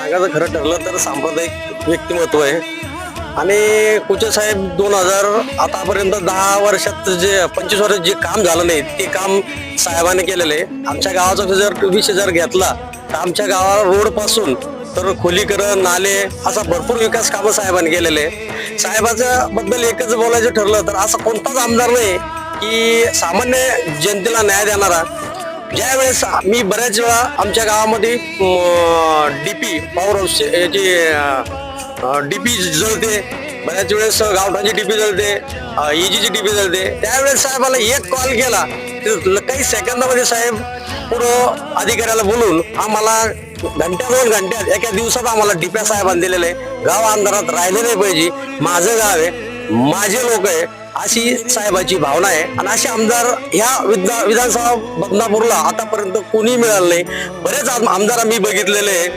सांगायचं खरं ठरलं तर सांप्रदायिक व्यक्तिमत्व आहे. आणि कुचे साहेब दोन हजार आतापर्यंत दहा वर्षात जे पंचवीस वर्षात जे काम झालं नाही ते काम साहेबाने केलेलं आहे. आमच्या गावाचा जर विषय जर घेतला तर आमच्या गावाला रोडपासून तर खोलीकरण नाले असा भरपूर विकास कामं साहेबांनी केलेले आहे साहेबाच्या बद्दल एकच बोलायचं ठरलं तर असा कोणताच आमदार नाही की सामान्य जनतेला न्याय देणारा ज्या वेळेस मी बऱ्याच वेळा आमच्या गावामध्ये डीपी पॉवर हाऊस याची डीपी जळते बऱ्याच वेळेस गावठाची डीपी जळते इजीची डीपी जळते. त्यावेळेस साहेबाला एक कॉल. केला काही सेकंदामध्ये साहेब पुढं अधिकाऱ्याला बोलून आम्हाला घंट्या दोन घंट्यात एका दिवसात आम्हाला डिप्या साहेबांनी दिलेले आहे. गाव अंधारात राहिले नाही पाहिजे. माझं गाव आहे. माझे लोक आहे अशी साहेबाची भावना आहे. आणि असे आमदार ह्या विधा विधानसभा बदनापूरला आतापर्यंत कोणी मिळालं नाही. बरेच आमदार आम्ही बघितलेले आहे.